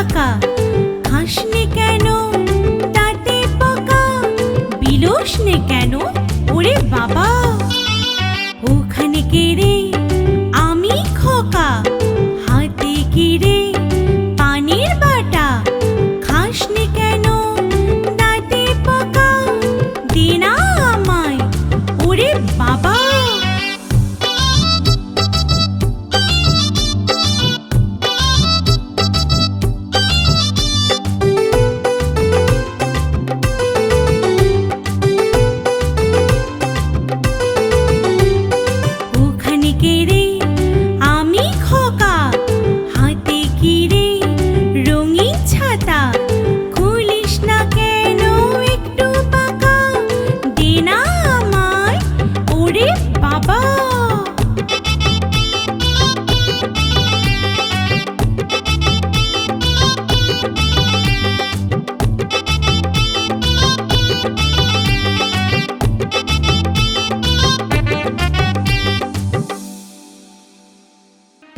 কাকা হাসনে কেন? তাতে পাকা। বিলোসনে কেন? ওরে বাবা। ওখানে কে রে? আমি খোকা।